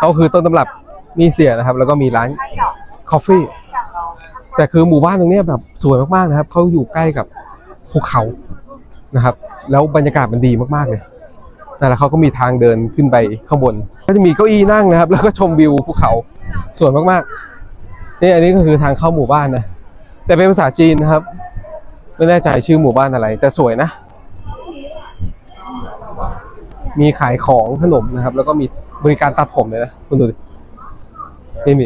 เขาคือต้นตำรับมีเสียนะครับ แล้วก็มีร้านคอฟฟี่แต่คือหมู่บ้านตรงนี้แบบสวยมากๆนะครับเขาอยู่ใกล้กับภูเขานะครับ แล้วบรรยากาศมันดีมากๆเลยนั่นแหละเขาก็มีทางเดินขึ้นไปข้างบน ก็จะมีเก้าอี้นั่งนะครับ แล้วก็ชมวิวภูเขาสวยมากๆนี่อันนี้ก็คือทางเข้าหมู่บ้านนะแต่เป็นภาษาจีนนะครับ ไม่แน่ใจชื่อหมู่บ้านอะไร แต่สวยนะ มีขายของขนมนะครับ แล้วก็มี บริการตัดผมเลยนะคุณดูดินี่มี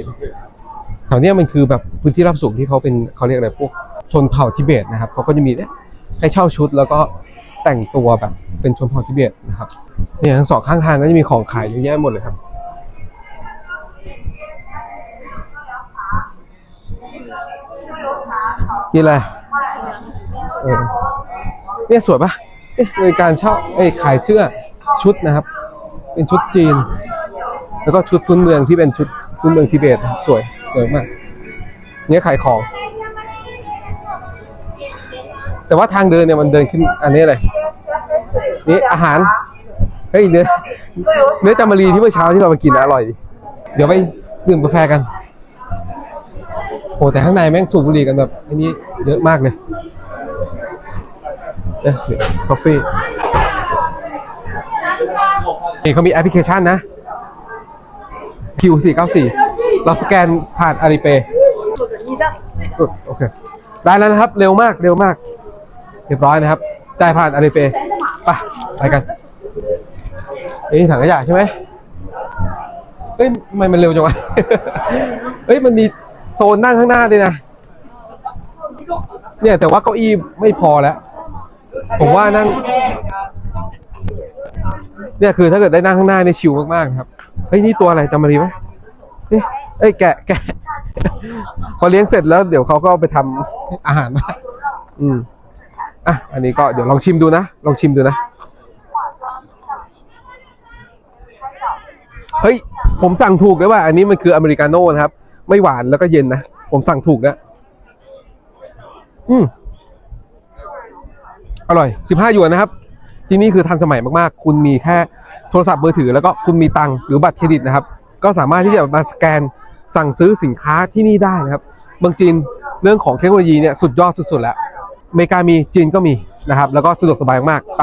แถวเนี้ยมันคือแบบพื้นที่รับสูงที่เขาเป็นเขาเรียกอะไรพวกชนเผ่าทิเบตนะครับเขาก็จะมีเนี่ยให้เช่าชุดแล้วก็แต่งตัวแบบเป็นชนเผ่าทิเบตนะครับเนี่ยทั้งสองข้างทางก็จะมีของขายเยอะแยะหมดเลยครับ นี่อะไรเนี่ยสวยปะเอ๊ะบริการเช่าเอ้ยขายเสื้อชุดนะครับ เป็นชุดจีน แล้วก็ชุดพื้นเมืองที่เป็นชุดพื้นเมืองทิเบตสวยสวยมากเนี่ยขายของ แต่ว่าทางเดินเนี่ยมันเดินขึ้นอันนี้อะไรนี่อาหารเฮ้ยเนื้อเนื้อจามารีที่เมื่อเช้าที่เรามากินอร่อย เดี๋ยวไปดื่มกาแฟกันโหแต่ข้างในแม่งสูบบุหรี่กันแบบอันนี้เยอะมากเลยเอ๊ะกาแฟ นี่เขามีแอปพลิเคชันนะ Q494 เราสแกนผ่านอาลีเปย์โอเค ได้แล้วนะครับ เร็วมาก เร็วมาก เรียบร้อยนะครับ จ่ายผ่านอาลีเปย์ไปไปกันเอ้ยถังขยะใช่ไหมเฮ้ยทำไมมันเร็วจังวะ เฮ้ย มันมีโซนนั่งข้างหน้าด้วยนะ เนี่ยแต่ว่าเก้าอี้ไม่พอแล้ว ผมว่านั่ง เนี่ยคือถ้าเกิดได้นั่งข้างหน้านี่ชิลมากๆครับเฮ้ยนี่ตัวอะไรจำมารีไหมเอ๊ะเอ้ยแกะแกะ พอเลี้ยงเสร็จแล้วเดี๋ยวเขาก็เอาไปทำอาหารมาอืมอะอันนี้ก็เดี๋ยวลองชิมดูนะลองชิมดูนะเฮ้ยผมสั่งถูกเลยว่า อันนี้มันคืออเมริกาโน่นะครับ ไม่หวานแล้วก็เย็นนะผมสั่งถูกนะอืมอร่อย 15หยวนนะครับ ที่นี่คือทันสมัยมากๆ คุณมีแค่ ทรศัพท์มือถือแล้วก็คุณมีตังค์หรือบัตรเครดิตนะครับ ก็สามารถที่จะมาสแกนสั่งซื้อสินค้าที่นี่ได้นะครับเมืองจีนเรื่องของเทคโนโลยีเนี่ยสุดยอดสุดๆแล้วอเมริกามีจีนก็มีนะครับแล้วก็สะดวกสบายมากไป